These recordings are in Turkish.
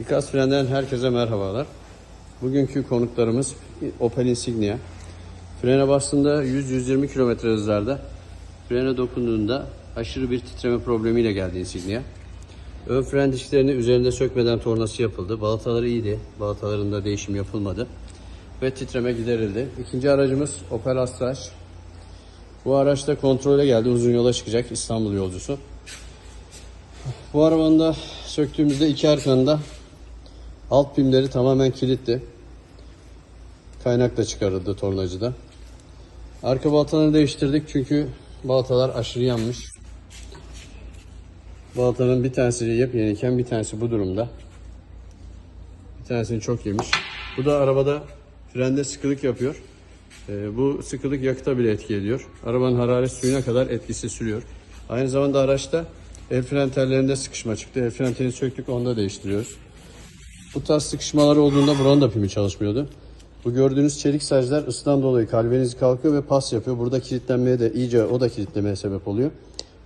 İkaz Fren'den herkese merhabalar. Bugünkü konuklarımız Opel Insignia. Frene bastığında 100-120 km hızlarda frene dokunduğunda aşırı bir titreme problemiyle geldi Insignia. Ön fren dişlerini üzerinde sökmeden tornası yapıldı. Balataları iyiydi. Balatalarında değişim yapılmadı. Ve titreme giderildi. İkinci aracımız Opel Astra. Bu araçta kontrole geldi. Uzun yola çıkacak İstanbul yolcusu. Bu arabanın da söktüğümüzde iki arkanında alt pimleri tamamen kilitli. Kaynak da çıkarıldı tornacıda. Arka balatalarını değiştirdik çünkü balatalar aşırı yanmış. Baltanın bir tanesi yepyeniyken bir tanesi bu durumda. Bir tanesini çok yemiş. Bu da arabada frende sıkılık yapıyor. Ee, bu sıkılık yakıta bile etki ediyor. Arabanın hararet suyuna kadar etkisi sürüyor. Aynı zamanda araçta el fren tellerinde sıkışma çıktı. El fren telini söktük onu da değiştiriyoruz. Bu tarz sıkışmalar olduğunda buranın da pimi çalışmıyordu. Bu gördüğünüz çelik saclar ısıdan dolayı kalbiniz kalkıyor ve pas yapıyor. Burada kilitlenmeye de iyice o da kilitlemeye sebep oluyor.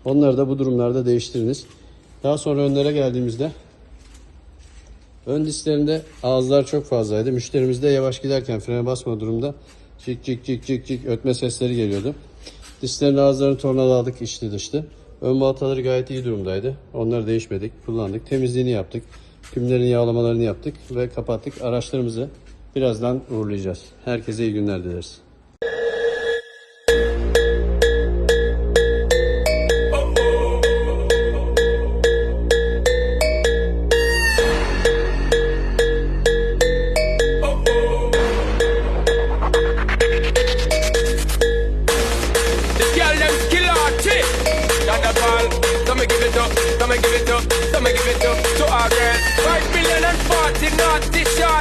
Onları da bu durumlarda değiştiriniz. Daha sonra önlere geldiğimizde ön disklerinde ağızlar çok fazlaydı. Müşterimiz de yavaş giderken frene basma durumda cik cik cik cik cik ötme sesleri geliyordu. Disklerin ağızlarını tornaladık içli dışlı. Ön balataları gayet iyi durumdaydı. Onları değişmedik, kullandık. Temizliğini yaptık. Pimlerin yağlamalarını yaptık ve kapattık. Araçlarımızı birazdan uğurlayacağız. Herkese iyi günler dileriz. not this yard.